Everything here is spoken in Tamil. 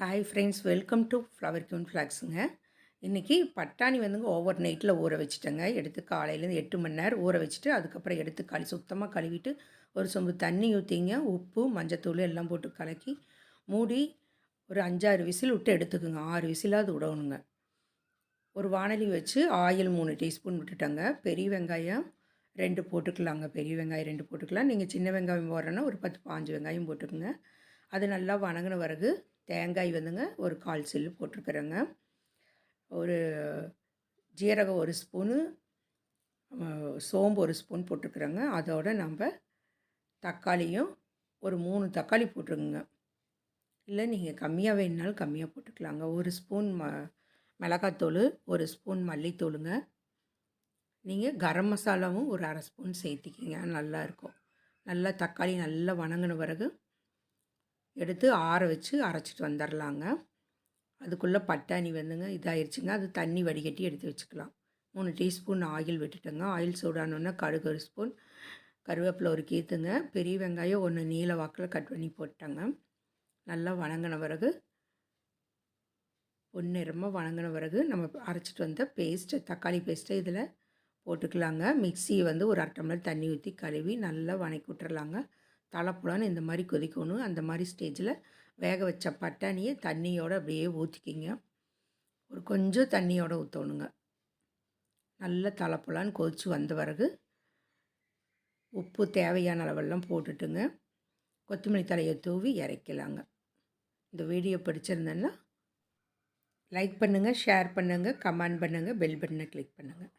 Hi friends welcome to flower queen ஃப்ளாக்ஸுங்க இன்றைக்கி பட்டாணி வந்துங்க ஓவர் நைட்டில் ஊற வச்சுட்டேங்க. எடுத்து காலையிலேருந்து எட்டு மணி நேரம் ஊற வச்சுட்டு அதுக்கப்புறம் எடுத்து களி சுத்தமாக கழுவிட்டு ஒரு சொம்பு தண்ணி ஊற்றிங்க உப்பு மஞ்சத்தூள் எல்லாம் போட்டு கலக்கி மூடி ஒரு அஞ்சாறு விசில் விட்டு எடுத்துக்கோங்க. ஆறு விசிலாவது விடணுங்க. ஒரு வானலி வச்சு ஆயில் மூணு டீஸ்பூன் விட்டுட்டேங்க. பெரிய வெங்காயம் ரெண்டு போட்டுக்கலாங்க. பெரிய வெங்காயம் ரெண்டு போட்டுக்கலாம். நீங்கள் சின்ன வெங்காயம் போடுறேன்னா ஒரு பத்து பாஞ்சு வெங்காயம் போட்டுக்கோங்க. அது நல்லா வணங்கின பிறகு தேங்காய் வந்துங்க ஒரு கால் சில்லு போட்டிருக்குறேங்க. ஒரு ஜீரகம் ஒரு ஸ்பூனு சோம்பு ஒரு ஸ்பூன் போட்டிருக்குறேங்க. அதோட நம்ம தக்காளியும் ஒரு மூணு தக்காளி போட்டுருங்க இல்லை நீங்கள் கம்மியாக வேணுனாலும் கம்மியாக போட்டுக்கலாங்க. ஒரு ஸ்பூன் ம மிளகாத்தூள் ஒரு ஸ்பூன் மல்லித்தூளுங்க. நீங்கள் கரம் மசாலாவும் ஒரு அரை ஸ்பூன் சேர்த்திக்கிங்க நல்லாயிருக்கும் நல்லா தக்காளி நல்லா வணங்கின பிறகு எடுத்து ஆற வச்சு அரைச்சிட்டு வந்துடலாங்க அதுக்குள்ளே பட்டாணி வந்துங்க இதாகிடுச்சுங்க அது தண்ணி வடிகட்டி எடுத்து வச்சுக்கலாம். மூணு டீஸ்பூன் ஆயில் விட்டுட்டுங்க. ஆயில் சூடானோன்னா கடுகு ஒரு ஸ்பூன் கருவேப்பிலை ஒரு கீத்துங்க. பெரிய வெங்காயம் ஒன்று நீல வாக்கில் கட் பண்ணி போட்டேங்க. நல்லா வணங்கின பிறகு பொன்னிறமாக வணங்கின பிறகு நம்ம அரைச்சிட்டு வந்த பேஸ்ட்டு தக்காளி பேஸ்ட்டை இதில் போட்டுக்கலாங்க. மிக்ஸியை வந்து ஒரு அரை டம்ளர் தண்ணி ஊற்றி கழுவி நல்லா வணக்கி விட்டுறலாங்க. தலைப்புலான்னு இந்த மாதிரி கொதிக்கணும். அந்த மாதிரி ஸ்டேஜில் வேக வச்ச பட்டாணியை தண்ணியோடு அப்படியே ஊற்றிக்கிங்க ஒரு கொஞ்சம் தண்ணியோடு ஊற்றணுங்க நல்லா தலைப்புலான்னு கொதிச்சு வந்த பிறகு உப்பு தேவையான அளவெல்லாம் போட்டுட்டுங்க. கொத்தமல்லி தலையை தூவி இறக்கலாங்க. இந்த வீடியோ பிடிச்சிருந்தேன்னா லைக் பண்ணுங்கள் ஷேர் பண்ணுங்கள் கமெண்ட் பண்ணுங்கள் பெல் பட்டனை கிளிக் பண்ணுங்கள்